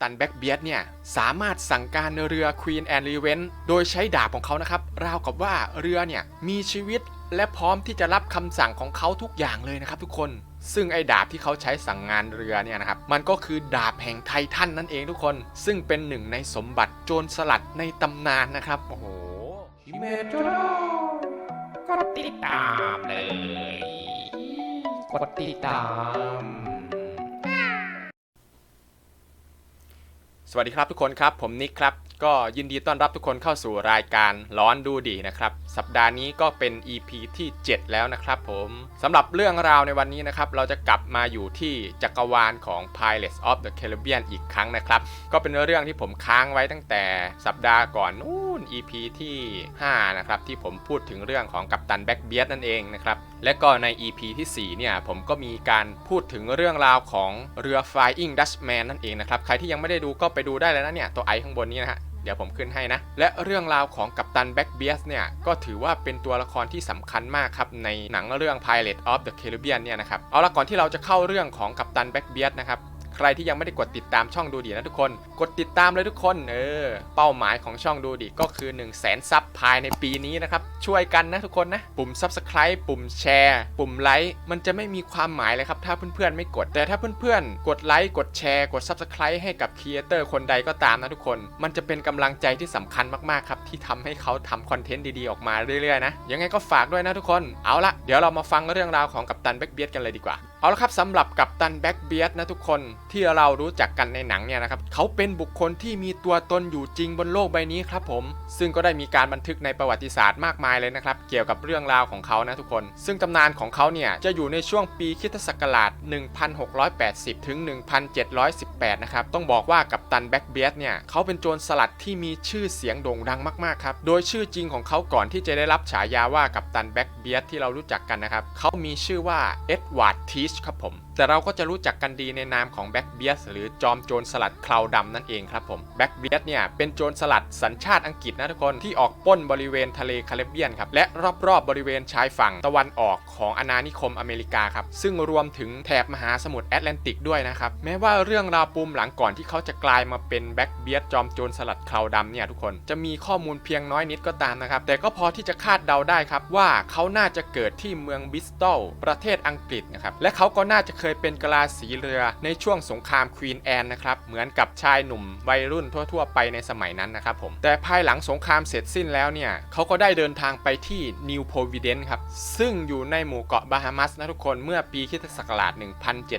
ตันแบ็กเบียดเนี่ยสามารถสั่งการเรือ Queen and r e v e n โดยใช้ดาบของเขานะครับราวกับว่าเรือเนี่ยมีชีวิตและพร้อมที่จะรับคำสั่งของเขาทุกอย่างเลยนะครับทุกคนซึ่งไอ้ดาบที่เขาใช้สั่งงานเรือเนี่ยนะครับ มันก็คือดาบแห่งไททันนั่นเองทุกคน ซึ่งเป็นหนึ่งในสมบัติโจรสลัดในตำนานนะครับ โอ้โหฮิเมโจโร่กดติดตามเลย กดติดตาม สวัสดีครับทุกคนครับ ผมนิกครับ ก็ยินดีต้อนรับทุกคนเข้าสู่รายการร้อนดูดีนะครับ สัปดาห์นี้ก็เป็น EP ที่ 7 แล้วนะครับผมสำหรับเรื่องราวในวันนี้นะครับ เราจะกลับมาอยู่ที่จักรวาลของ Pirates of the Caribbean อีกครั้งนะครับ ก็เป็นเรื่องที่ผมค้างไว้ตั้งแต่สัปดาห์ก่อนนู่น EP ที่ 5 นะครับ ที่ผมพูดถึงเรื่องของกัปตันแบ็กเบียดนั่นเองนะครับ และก็ใน EP ที่ 4 เนี่ย ผมก็มีการพูดถึงเรื่องราวของเรือ Flying Dutchman นั่นเองนะครับ ใครที่ยังไม่ได้ดูก็ไปดูได้แล้วนะเนี่ย ตัวไอข้างบนนี้นะฮะ เดี๋ยวผมขึ้นให้นะ และเรื่องราวของกัปตันแบ็กเบียสเนี่ย ก็ถือว่าเป็นตัวละครที่สำคัญมากครับ ในหนังเรื่อง Pirate of the Caribbean เนี่ยนะครับ เอาละก่อนที่เราจะเข้าเรื่องของกัปตันแบ็กเบียสนะครับ ใครที่ยังไม่ได้กดติดตามช่องดูดีนะทุกคน กดติดตามเลยทุกคนเออเป้าหมายของช่องดูดีก็คือ 1 0 0 0 0แสนซับภายในปีนี้นะครับช่วยกันนะทุกคนนะปุ่ม Subscribe ปุ่มแชร์ ปุ่มไลค์มันจะไม่มีความหมายเลยครับถ้าเพื่อนๆไม่กดแต่ถ้าเพื่อนๆกดไลค์กดแชร์กด Subscribe ให้กับครีเอเตอร์คนใดก็ตามนะทุกคน มันจะเป็นกำลังใจที่สำคัญมากๆครับที่ทำให้เขาทำคอนเทนต์ดีๆออกมาเรื่อยๆนะยังไงก็ฝากด้วยนะทุกคนเอาละเดี๋ยวเรามาฟังเรื่องราวของกัปตันแบ็กเบียดกันเลยดีกว่า เอาละครับสำหรับกัปตันแบ็กเบียดนะทุกคนที่เรารู้จักกันในหนังเนี่ยนะครับเขาเป็นบุคคลที่มีตัวตนอยู่จริงบนโลกใบนี้ครับผม ซึ่งก็ได้มีการบันทึกในประวัติศาสตร์มากมายเลยนะครับเกี่ยวกับเรื่องราวของเขานะทุกคน ซึ่งตำนานของเขาเนี่ยจะอยู่ในช่วงปีคริสตศักราช 1680 ถึง 1718 นะครับต้องบอกว่ากัปตันแบ็กเบียดเนี่ยเขาเป็นโจรสลัดที่มีชื่อเสียงโด่งดังมากๆครับโดยชื่อจริงของเขาก่อนที่จะได้รับฉายาว่ากัปตันแบ็กเบียดที่เรารู้จักกันนะครับเขามีชื่อว่าเอ็ดวาร์ดทีชครับผม แต่เราก็จะรู้จักกันดีในนามของแบ็กเบียสหรือจอมโจรสลัดคลาวดำนั่นเองครับผมแบ็กเบียสเนี่ยเป็นโจรสลัดสัญชาติอังกฤษนะทุกคนที่ออกป้นบริเวณทะเลคาริบเบียนครับและรอบๆบริเวณชายฝั่งตะวันออกของอาณานิคมอเมริกาครับซึ่งรวมถึงแถบมหาสมุทรแอตแลนติกด้วยนะครับแม้ว่าเรื่องราวปูมหลังก่อนที่เขาจะกลายมาเป็นแบ็กเบียสจอมโจรสลัดคลาวดำเนี่ยทุกคนจะมีข้อมูลเพียงน้อยนิดก็ตามนะครับแต่ก็พอที่จะคาดเดาได้ครับว่าเขาน่าจะเกิดที่เมืองบิสตอลประเทศอังกฤษนะครับและเขาก็น่าจะเคยเป็นกะลาสีเรือในช่วงสงครามควีนแอนนะครับเหมือนกับชายหนุ่มวัยรุ่นทั่ว ๆ ไปในสมัยนั้นนะครับผมแต่ภายหลังสงครามเสร็จสิ้นแล้วเนี่ยเขาก็ได้เดินทางไปที่นิวโพวิเดนครับซึ่งอยู่ในหมู่เกาะบาฮามัสนะทุกคนเมื่อปีคริสตศักราช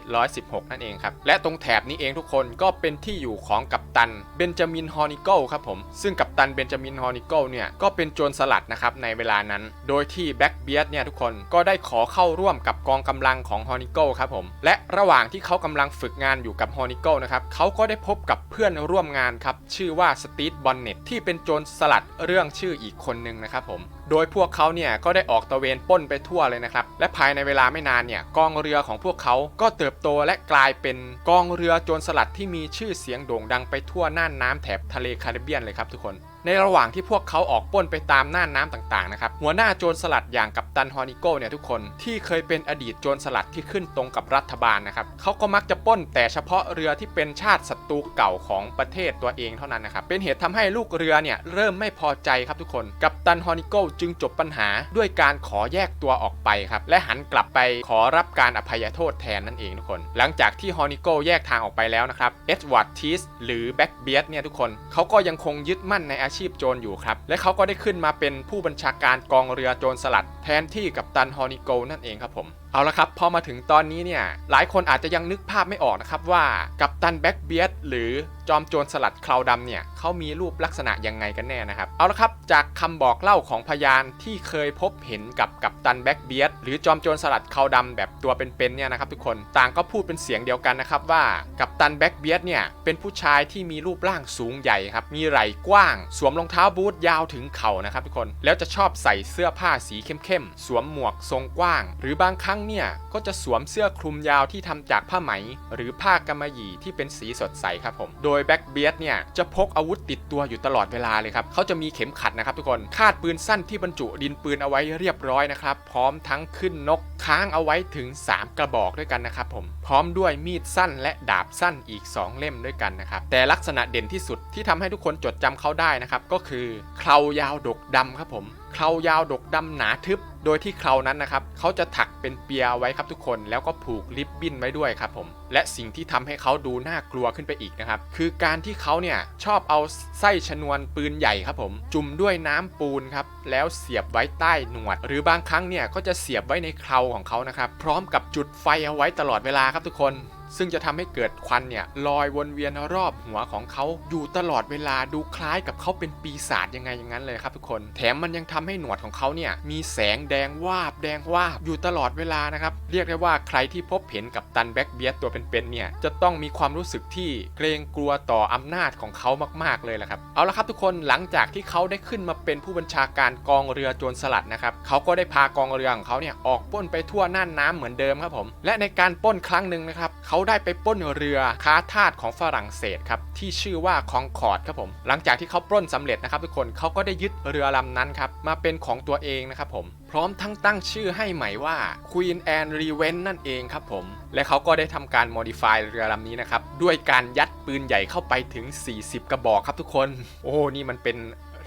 1716 นั่นเองครับและตรงแถบนี้เองทุกคนก็เป็นที่อยู่ของกัปตันเบนจามินฮอนิเกิลครับผมซึ่งกัปตันเบนจามินฮอนิเกิลเนี่ยก็เป็นโจรสลัดนะครับในเวลานั้น โดยที่แบ็กเบียดเนี่ยทุกคนก็ได้ขอเข้าร่วมกับกองกำลังของฮอนิเกิลครับผมและระหว่างที่เขากำลังฝึกงานอยู่กับฮอนิเกิลนะครับเขาก็ได้พบกับเพื่อนร่วมงานครับ ชื่อว่าสตีฟบอนเน็ตที่เป็นโจรสลัดเรื่องชื่ออีกคนนึงนะครับผม โดยพวกเขาเนี่ยก็ได้ออกตะเวนป้นไปทั่วเลยนะครับ และภายในเวลาไม่นานเนี่ยกองเรือของพวกเขาก็เติบโตและกลายเป็นกองเรือโจรสลัดที่มีชื่อเสียงโด่งดังไปทั่วน่านน้ำแถบทะเลคาริบเบียนเลยครับทุกคน ในระหว่างที่พวกเขาออกปล้นไปตามน่านน้ำต่างๆนะครับหัวหน้าโจรสลัดอย่างกัปตันฮอนิโก้เนี่ยทุกคนที่เคยเป็นอดีตโจรสลัดที่ขึ้นตรงกับรัฐบาลนะครับเขาก็มักจะปล้นแต่เฉพาะเรือที่เป็นชาติศัตรูเก่าของประเทศตัวเองเท่านั้นนะครับเป็นเหตุทำให้ลูกเรือเนี่ยเริ่มไม่พอใจครับทุกคน กัปตันฮอนิโก้จึงจบปัญหาด้วยการขอแยกตัวออกไปครับและหันกลับไปขอรับการอภัยโทษแทนนั่นเองทุกคน หลังจากที่ฮอนิโก้แยกทางออกไปแล้วนะครับเอ็ดวาร์ดทีสหรือแบ็กเบียดเนี่ยทุกคนเขาก็ยังคงยึดมั่นในอาชีพโจรอยู่ครับ และเขาก็ได้ขึ้นมาเป็นผู้บัญชาการกองเรือโจรสลัด แทนที่กับตันฮอนิโกนั่นเองครับผม เอาละครับพอมาถึงตอนนี้เนี่ยหลายคนอาจจะยังนึกภาพไม่ออกนะครับว่ากัปตันแบ็กเบียดหรือจอมโจรสลัดคลาวดำเนี่ยเขามีรูปลักษณะยังไงกันแน่นะครับ เอาละครับจากคำบอกเล่าของพยานที่เคยพบเห็นกับกัปตันแบ็กเบียดหรือจอมโจรสลัดคลาวดำแบบตัวเป็นๆเนี่ยนะครับทุกคนต่างก็พูดเป็นเสียงเดียวกันนะครับว่ากัปตันแบ็กเบียดเนี่ยเป็นผู้ชายที่มีรูปร่างสูงใหญ่ครับมีไหล่กว้าง สวมรองเท้าบูทยาวถึงเข่านะครับทุกคนแล้วจะชอบใส่เสื้อผ้าสีเข้มๆสวมหมวกทรงกว้าง หรือบางครั้งเนี่ยก็จะสวมเสื้อคลุมยาวที่ทำจากผ้าไหม หรือผ้ากำมะหยี่ที่เป็นสีสดใสครับผม โดยแบ็กเบียดเนี่ยจะพกอาวุธติดตัวอยู่ตลอดเวลาเลยครับเขาจะมีเข็มขัดนะครับทุกคนคาดปืนสั้นที่บรรจุดินปืนเอาไว้เรียบร้อยนะครับ พร้อมทั้งขึ้นนกค้างเอาไว้ถึง 3 กระบอกด้วยกันนะครับผมพร้อมด้วยมีดสั้นและดาบสั้นอีก 2 เล่มด้วยกันนะครับแต่ลักษณะเด่นที่สุดที่ทำให้ทุกคนจดจำเขาได้นะครับก็คือเครายาวดกดำครับผมเครายาวดกดำหนาทึบ โดยที่เครานั้นนะครับเขาจะถักเป็นเปียไว้ครับทุกคน แล้วก็ผูกริบบิ้นไว้ด้วยครับผมและสิ่งที่ทำให้เขาดูน่ากลัวขึ้นไปอีกนะครับคือการที่เขาเนี่ยชอบเอาไส้ชนวนปืนใหญ่ครับผม จุ่มด้วยน้ำปูนครับแล้วเสียบไว้ใต้หนวด หรือบางครั้งเนี่ยก็จะเสียบไว้ในเคราของเขานะครับพร้อมกับจุดไฟเอาไว้ตลอดเวลาครับทุกคนซึ่งจะทำให้เกิดควันเนี่ยลอยวนเวียนรอบหัวของเขาอยู่ตลอดเวลาดูคล้ายกับเขาเป็นปีศาจยังไงอย่างนั้นเลยครับทุกคน แถมมันยังทำให้หนวดของเขาเนี่ยมีแสงแดงวาบแดงวาบอยู่ตลอดเวลานะครับ เรียกได้ว่าใครที่พบเห็นกับตันแบ็กเบียดตัวเป็นๆเนี่ยจะต้องมีความรู้สึกที่เกรงกลัวต่ออำนาจของเขามากๆเลยแหละครับ เอาละครับทุกคนหลังจากที่เขาได้ขึ้นมาเป็นผู้บัญชาการกองเรือโจรสลัดนะครับเขาก็ได้พากองเรือของเขาเนี่ยออกป้นไปทั่วน่านน้ำเหมือนเดิมครับผมและในการป้นครั้งหนึ่งนะครับเขาได้ไปป้นเรือค้าทาสของฝรั่งเศสครับที่ชื่อว่าคองคอร์ดครับผมหลังจากที่เขาปล้นสำเร็จนะครับทุกคนเขาก็ได้ยึดเรือลำนั้นครับมาเป็นของตัวเองนะครับผม พร้อมทั้งตั้งชื่อให้ใหม่ว่า Queen Anne Revenge นั่นเองครับผม และเขาก็ได้ทำการ modify เรือลำนี้นะครับ ด้วยการยัดปืนใหญ่เข้าไปถึง 40 กระบอกครับทุกคน โอ้นี่มันเป็น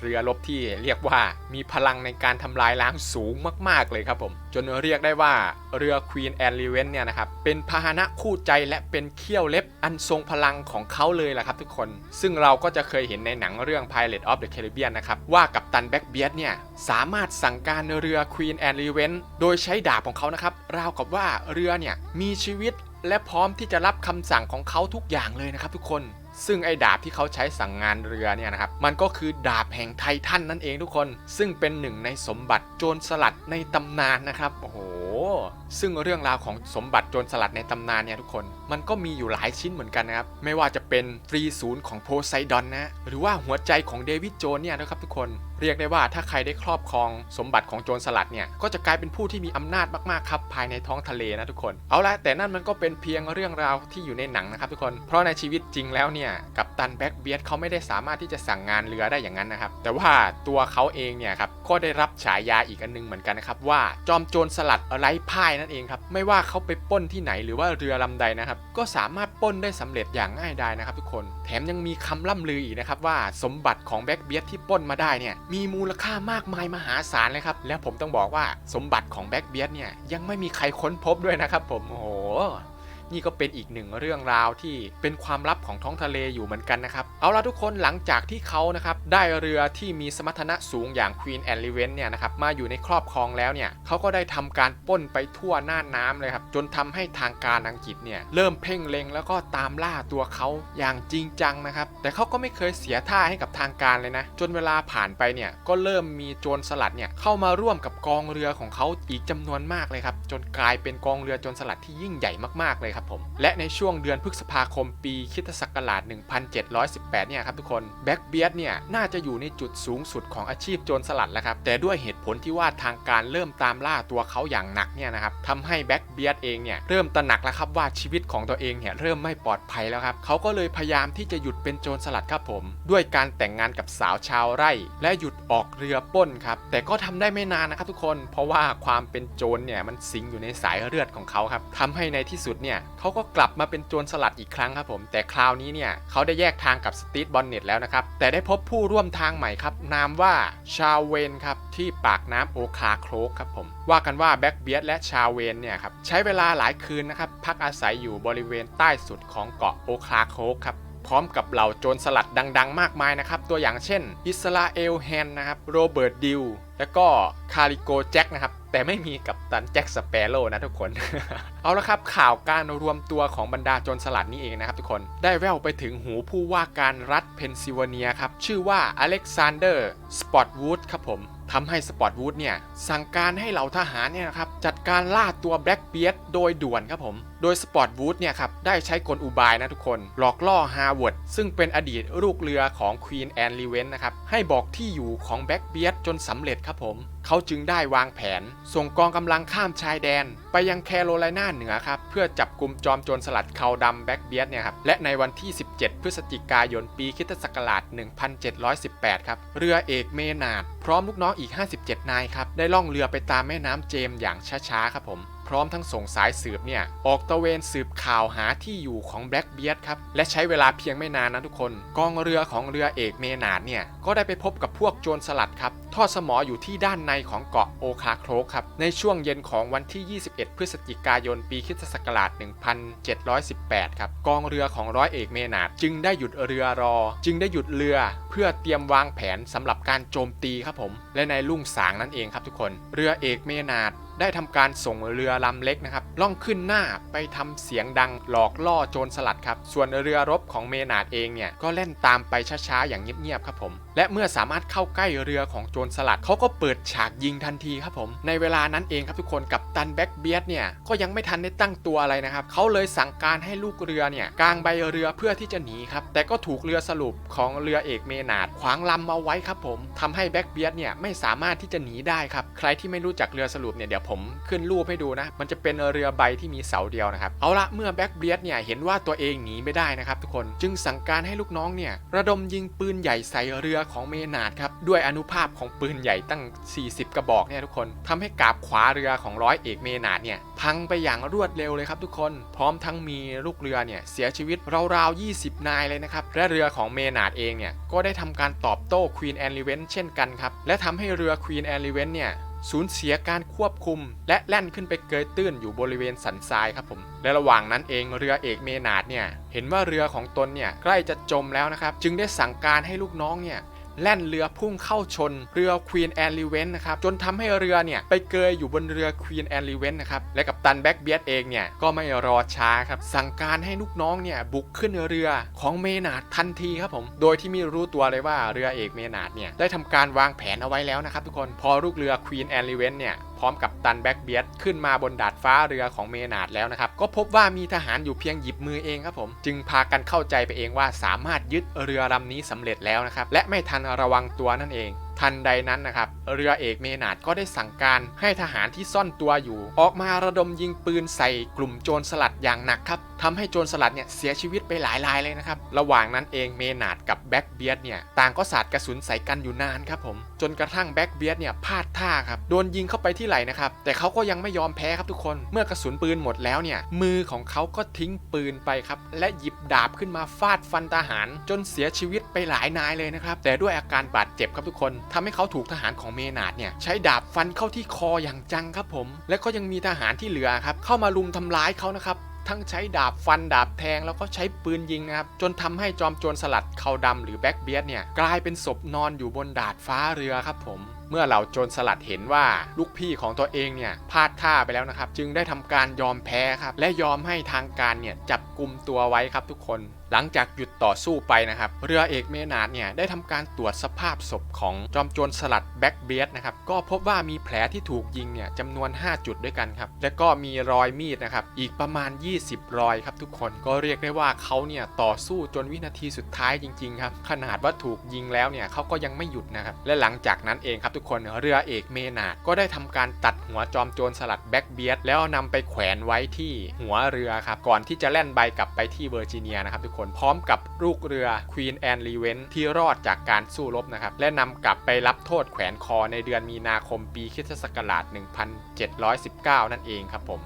เรือรบที่เรียกว่ามีพลังในการทำลายล้างสูงมาก ๆ เลยครับผม จนเรียกได้ว่าเรือ Queen Anne Revenge เนี่ยนะครับ เป็นพาหนะคู่ใจและเป็นเขี้ยวเล็บอันทรงพลังของเขาเลยแหละครับทุกคน ซึ่งเราก็จะเคยเห็นในหนังเรื่อง Pirate of the Caribbean นะครับ ว่ากับตันแบ็กเบียดเนี่ย สามารถสั่งการเรือ Queen Anne Revenge โดยใช้ดาบของเขานะครับ ราวกับว่าเรือเนี่ยมีชีวิตและพร้อมที่จะรับคำสั่งของเขาทุกอย่างเลยนะครับทุกคน ซึ่งไอ้ดาบที่เขาใช้สั่งงานเรือเนี่ยนะครับ มันก็คือดาบแห่งไททันนั่นเองทุกคน ซึ่งเป็นหนึ่งในสมบัติโจรสลัดในตำนานนะครับ โอ้โห ซึ่งเรื่องราวของสมบัติโจรสลัดในตำนานเนี่ยทุกคน มันก็มีอยู่หลายชิ้นเหมือนกันนะครับ ไม่ว่าจะเป็นฟรีศูนย์ของโพไซดอนนะ หรือว่าหัวใจของเดวิดโจนเนี่ยนะครับทุกคนเรียกได้ว่าถ้าใครได้ครอบครองสมบัติของโจรสลัดเนี่ยก็จะกลายเป็นผู้ที่มีอำนาจมากๆครับภายในท้องทะเลนะทุกคน เอาละแต่นั่นมันก็เป็นเพียงเรื่องราวที่อยู่ในหนังนะครับทุกคน เพราะในชีวิตจริงแล้วเนี่ยกับตันแบ็กเบียดเขาไม่ได้สามารถที่จะสั่งงานเรือได้อย่างนั้นนะครับแต่ว่าตัวเขาเองเนี่ยครับก็ได้รับฉายาอีกอันนึงเหมือนกันนะครับว่าจอมโจรสลัดไร้พ่ายนั่นเองครับไม่ว่าเขาไปป้นที่ไหนหรือว่าเรือลำใดนะครับก็สามารถป้นได้สำเร็จอย่างง่ายดายนะครับทุกคน แถมยังมีคำล่ำลืออีกนะครับว่าสมบัติของแบ็กเบียดที่ป้นมาได้เนี่ยมีมูลค่ามากมายมหาศาลเลยครับ และผมต้องบอกว่าสมบัติของแบ็กเบียดเนี่ยยังไม่มีใครค้นพบด้วยนะครับผมโอ้โห นี่ก็เป็นอีกหนึ่งเรื่องราวที่เป็นความลับของท้องทะเลอยู่เหมือนกันนะครับ เอาละทุกคนหลังจากที่เขานะครับได้เรือที่มีสมรรถนะสูงอย่าง Queen and r e v e n เนี่ยนะครับมาอยู่ในครอบครองแล้วเนี่ยเขาก็ได้ทำการป้นไปทั่วน่านน้ำเลยครับจนทำให้ทางการอังกฤษเนี่ยเริ่มเพ่งเล็งแล้วก็ตามล่าตัวเขาอย่างจริงจังนะครับแต่เขาก็ไม่เคยเสียท่าให้กับทางการเลยนะจนเวลาผ่านไปเนี่ยก็เริ่มมีโจรสลัดเนี่ยเข้ามาร่วมกับกองเรือของเขาอีกจำนวนมากเลยครับจนกลายเป็นกองเรือโจรสลัดที่ยิ่งใหญ่มากๆเลยครับผม และในช่วงเดือนพฤษภาคมปีคริสตศักราช 1718 เนี่ยครับทุกคนแบ็กเบียดเนี่ยน่าจะอยู่ในจุดสูงสุดของอาชีพโจรสลัดแล้วครับ แต่ด้วยเหตุผลที่ว่าทางการเริ่มตามล่าตัวเขาอย่างหนักเนี่ยนะครับทำให้แบ็กเบียดเองเนี่ยเริ่มตระหนักแล้วครับว่าชีวิตของตัวเองเนี่ยเริ่มไม่ปลอดภัยแล้วครับเขาก็เลยพยายามที่จะหยุดเป็นโจรสลัดครับผม ด้วยการแต่งงานกับสาวชาวไร่ และหยุดออกเรือป้นครับแต่ก็ทำได้ไม่นานนะครับทุกคน เพราะว่าความเป็นโจรเนี่ยมันสิงอยู่ในสายเลือดของเขาครับทำให้ในที่สุดเนี่ยเขาก็กลับมาเป็นโจรสลัดอีกครั้งครับผม แต่คราวนี้เนี่ยเขาได้แยกทางกับสตีทบอนเน็ตแล้วนะครับ แต่ได้พบผู้ร่วมทางใหม่ครับ นามว่าชาเวนครับ ที่ปากน้ำโอคาโครกครับผม ว่ากันว่าแบ็กเบียดและชาเวนเนี่ยครับ ใช้เวลาหลายคืนนะครับ พักอาศัยอยู่บริเวณใต้สุดของเกาะโอคาโครกครับ พร้อมกับเหล่าโจรสลัดดัง ๆ มากมายนะครับ ตัวอย่างเช่น อิสราเอลแฮนนะครับ โรเบิร์ตดิว แล้วก็คาริโกแจ็คนะครับ แต่ไม่มีกับตันแจ็คสเปโร่นะทุกคน เอาละครับข่าวการรวมตัวของบรรดาโจรสลัดนี่เองนะครับทุกคน ได้แว่วไปถึงหูผู้ว่าการรัฐเพนซิลเวเนียครับ ชื่อว่าอเล็กซานเดอร์ สปอตวูดครับผมทำให้สปอตวูดเนี่ยสั่งการให้เหล่าทหารเนี่ยนะครับจัดการล่าตัวแบล็กเบียดโดยด่วนครับผม โดยสปอร์ตวูดเนี่ยครับได้ใช้กลอุบายนะทุกคน หลอกล่อฮาร์วาร์ดซึ่งเป็นอดีตลูกเรือของควีนแอนลีเวนนะครับ ให้บอกที่อยู่ของแบ็กเบียดจนสำเร็จครับผม เขาจึงได้วางแผน ส่งกองกำลังข้ามชายแดน ไปยังแคโรไลนาเหนือครับ เพื่อจับกลุ่มจอมโจรสลัดเขาดำแบ็กเบียดเนี่ยครับ และในวันที่ 17 พฤศจิกายนปีคิตศักราช 1718 ครับ เรือเอกเมนาดพร้อมลูกน้องอีก 57 นายครับ ได้ล่องเรือไปตามแม่น้ำเจมส์อย่างช้าๆ ครับผม พร้อมทั้งส่งสายสืบเนี่ยออกตระเวนสืบข่าวหาที่อยู่ของแบล็กเบียดครับและใช้เวลาเพียงไม่นานนะทุกคน กองเรือของเรือเอกเมนาดเนี่ยก็ได้ไปพบกับพวกโจรสลัดครับทอดสมออยู่ที่ด้านในของเกาะโอคาโครกครับในช่วงเย็นของวันที่ 21 พฤศจิกายน ปีคริสตศักราช1718 ครับกองเรือของร้อยเอกเมนาดจึงได้หยุดเรือรอ จึงได้หยุดเรือเพื่อเตรียมวางแผนสำหรับการโจมตีครับผม และในลุ่งสางนั่นเองครับทุกคน เรือเอกเมนาด ได้ทำการส่งเรือลำเล็กนะครับล่องขึ้นหน้าไปทำเสียงดังหลอกล่อโจรสลัดครับ ส่วนเรือรบของเมนาดเองเนี่ยก็เล่นตามไปช้าๆอย่างเงียบๆครับผม และเมื่อสามารถเข้าใกล้เรือของโจรสลัดเขาก็เปิดฉากยิงทันทีครับผม ในเวลานั้นเองครับทุกคนกับตันแบ็กเบียดเนี่ยก็ยังไม่ทันได้ตั้งตัวอะไรนะครับเขาเลยสั่งการให้ลูกเรือเนี่ยกางใบเรือเพื่อที่จะหนีครับแต่ก็ถูกเรือสรุปของเรือเอกเมนาดขวางลำเอาไว้ครับผมทำให้แบ็กเบียดเนี่ยไม่สามารถที่จะหนีได้ครับใครที่ไม่รู้จักเรือสรุปเนี่ยเดี๋ยวผมขึ้นรูปให้ดูนะมันจะเป็นเรือือใบที่มีเสาเดียวนะครับ เอาละเมื่อแบ็กเบียดเนี่ยเห็นว่าตัวเองหนีไม่ได้นะครับทุกคนจึงสั่งการให้ลูกน้องเนี่ยระดมยิงปืนใหญ่ใส่เรือของเมนาดครับด้วยอนุภาพของปืนใหญ่ตั้ง 40 กระบอกเนี่ยทุกคนทำให้กาบขวาเรือของร้อยเอกเมนาดเนี่ยพังไปอย่างรวดเร็วเลยครับทุกคนพร้อมทั้งมีลูกเรือเนี่ยเสียชีวิตราวๆ20 นายเลยนะครับและเรือของเมนาดเองเนี่ยก็ได้ทำการตอบโต้ควีนแอนลิเวนเช่นกันครับและทำให้เรือควีนแอนลิเวนเนี่ย สูญเสียการควบคุม และแล่นขึ้นไปเกยตื้นอยู่บริเวณสันทรายครับผม และระหว่างนั้นเองเรือเอกเมนาดเนี่ยเห็นว่าเรือของตนเนี่ยใกล้จะจมแล้วนะครับ จึงได้สั่งการให้ลูกน้องเนี่ย แล่นเรือพุ่งเข้าชนเรือควีนแอนลีเวนนะครับจนทำให้เรือเนี่ยไปเกยอยู่บนเรือควีนแอนลีเวนนะครับและกับตันแบ็กเบียดเองเนี่ยก็ไม่รอช้าครับสั่งการให้ลูกน้องเนี่ยบุกขึ้นเรือของเมนาดทันทีครับผมโดยที่ไม่รู้ตัวเลยว่าเรือเอกเมนาดเนี่ยได้ทำการวางแผนเอาไว้แล้วนะครับทุกคนพอลูกเรือควีนแอนลีเวนเนี่ยพร้อมกับตันแบ็กเบียดขึ้นมาบนดาดฟ้าเรือของเมนาดแล้วนะครับ ก็พบว่ามีทหารอยู่เพียงหยิบมือเองครับผม จึงพากันเข้าใจไปเองว่าสามารถยึดเรือลำนี้สำเร็จแล้วนะครับ และไม่ทันระวังตัวนั่นเอง ทันใดนั้นนะครับ เรือเอกเมนาดก็ได้สั่งการให้ทหารที่ซ่อนตัวอยู่ ออกมาระดมยิงปืนใส่กลุ่มโจรสลัดอย่างหนักครับทำให้โจรสลัดเนี่ยเสียชีวิตไปหลายรายเลยนะครับ ระหว่างนั้นเองเมนาดกับแบ็กเบียดเนี่ยต่างก็สาดกระสุนใส่กันอยู่นานครับผม นกระทั่งแบ็กเบียดเนี่ยพลาดท่าครับโดนยิงเข้าไปที่ไหล่นะครับแต่เขาก็ยังไม่ยอมแพ้ครับทุกคน เมื่อกระสุนปืนหมดแล้วเนี่ยมือของเขาก็ทิ้งปืนไปครับและหยิบดาบขึ้นมาฟาดฟันทหาร จนเสียชีวิตไปหลายนายเลยนะครับแต่ด้วยอาการบาดเจ็บครับทุกคนทำให้เขาถูกทหารของเมนาดเนี่ยใช้ดาบฟันเข้าที่คออย่างจังครับผม และก็ยังมีทหารที่เหลือครับเข้ามาลุมทำร้ายเขานะครับ ทั้งใช้ดาบฟันดาบแทงแล้วก็ใช้ปืนยิงนะครับ จนทำให้จอมโจรสลัดเขาดำหรือแบ็กเบียดเนี่ยกลายเป็นศพนอนอยู่บนดาดฟ้าเรือครับผมเมื่อเหล่าโจรสลัดเห็นว่าลูกพี่ของตัวเองเนี่ยพลาดท่าไปแล้วนะครับ จึงได้ทำการยอมแพ้ครับ และยอมให้ทางการเนี่ยจับกลุ่มตัวไว้ครับทุกคนหลังจากหยุดต่อสู้ไปนะครับ เรือเอกเมนาดเนี่ยได้ทำการตรวจสภาพศพของจอมโจรสลัดแบ็กเบียดนะครับก็พบว่ามีแผลที่ถูกยิงเนี่ยจำนวน 5 จุดด้วยกันครับ และก็มีรอยมีดนะครับอีกประมาณ 20 รอยครับทุกคนก็เรียกได้ว่าเขาเนี่ยต่อสู้จนวินาทีสุดท้ายจริงๆครับขนาดว่าถูกยิงแล้วเนี่ยเขาก็ยังไม่หยุดนะครับและหลังจากนั้นเองครับทุกคนเรือเอกเมนาดก็ได้ทำการตัดหัวจอมโจรสลัดแบ็กเบียดแล้วนำไปแขวนไว้ที่หัวเรือครับก่อนที่จะแล่นใบกลับไปที่เวอร์จิเนียนะครับทุกคน พร้อมกับลูกเรือควีนแอนลีเวนที่รอดจากการสู้รบนะครับ และนำกลับไปรับโทษแขวนคอในเดือนมีนาคมปีคศ1719 นั่นเองครับผม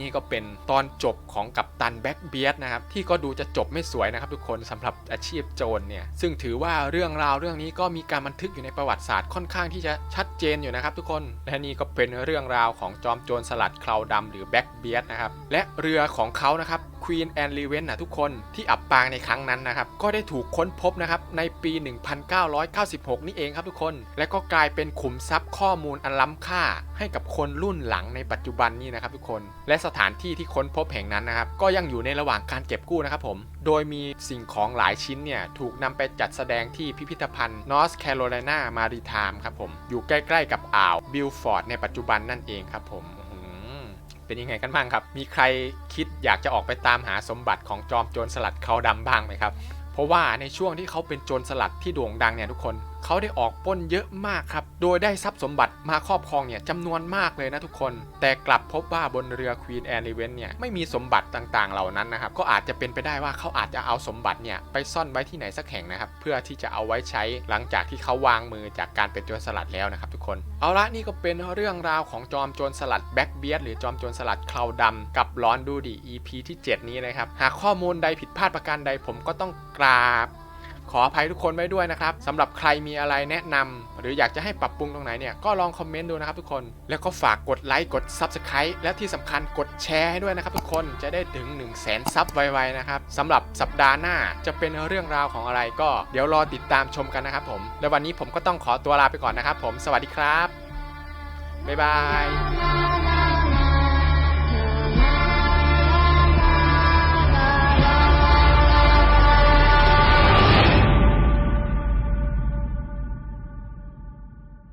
นี่ก็เป็นตอนจบของกัปตันแบ็กเบียดนะครับที่ก็ดูจะจบไม่สวยนะครับทุกคนสำหรับอาชีพโจรเนี่ยซึ่งถือว่าเรื่องราวเรื่องนี้ก็มีการบันทึกอยู่ในประวัติศาสตร์ค่อนข้างที่จะชัดเจนอยู่นะครับทุกคนและนี่ก็เป็นเรื่องราวของจอมโจรสลัดคราวดำหรือแบ็กเบียดนะครับและเรือของเขานะครับควีนแอนลีเวนนะทุกคนที่อับปางในครั้งนั้นนะครับก็ได้ถูกค้นพบนะครับในปี 1996 นี่เองครับทุกคน และก็กลายเป็นขุมทรัพย์ข้อมูลอันล้ำค่า ให้กับคนรุ่นหลังในปัจจุบันนี้นะครับทุกคน และสถานที่ที่ค้นพบแห่งนั้นนะครับ ก็ยังอยู่ในระหว่างการเก็บกู้นะครับผม โดยมีสิ่งของหลายชิ้นเนี่ย ถูกนำไปจัดแสดงที่พิพิธภัณฑ์ North Carolina Maritime ครับผม อยู่ใกล้ๆกับอ่าวบิลฟอร์ดในปัจจุบันนั่นเองครับผมเป็นยังไงกันบ้างครับ มีใครคิดอยากจะออกไปตามหาสมบัติของจอมโจรสลัดเขาดำบ้างไหมครับ เพราะว่าในช่วงที่เขาเป็นโจรสลัดที่โด่งดังเนี่ยทุกคน เขาได้ออกป้นเยอะมากครับ โดยได้ทรัพย์สมบัติมาครอบครองเนี่ยจำนวนมากเลยนะทุกคน แต่กลับพบว่าบนเรือ Queen Anne Event เนี่ยไม่มีสมบัติต่างๆ เหล่านั้นนะครับ ก็อาจจะเป็นไปได้ว่าเขาอาจจะเอาสมบัติเนี่ยไปซ่อนไว้ที่ไหนสักแห่งนะครับ เพื่อที่จะเอาไว้ใช้หลังจากที่เขาวางมือจากการเป็นโจรสลัดแล้วนะครับทุกคน เอาละนี่ก็เป็นเรื่องราวของจอมโจรสลัดแบ็กเบียดหรือจอมโจรสลัดคลาวดำกับร้อนดูดี EP ที่ 7 นี้นะครับ หากข้อมูลใดผิดพลาดประการใดผมก็ต้องกราบ ขออภัยทุกคนไว้ด้วยนะครับสำหรับใครมีอะไรแนะนำหรืออยากจะให้ปรับปรุงตรงไหนเนี่ยก็ลองคอมเมนต์ดูนะครับทุกคน แล้วก็ฝากกดไลค์กด Subscribe และที่สำคัญกดแชร์ให้ด้วยนะครับทุกคนจะได้ถึง 1 0 0 0 0แสนซับไวๆนะครับสำหรับสัปดาห์หน้าจะเป็นเรื่องราวของอะไรก็เดี๋ยวรอติดตามชมกันนะครับผมและวันนี้ผมก็ต้องขอตัวลาไปก่อนนะครับผมสวัสดีครับบ๊ายบาย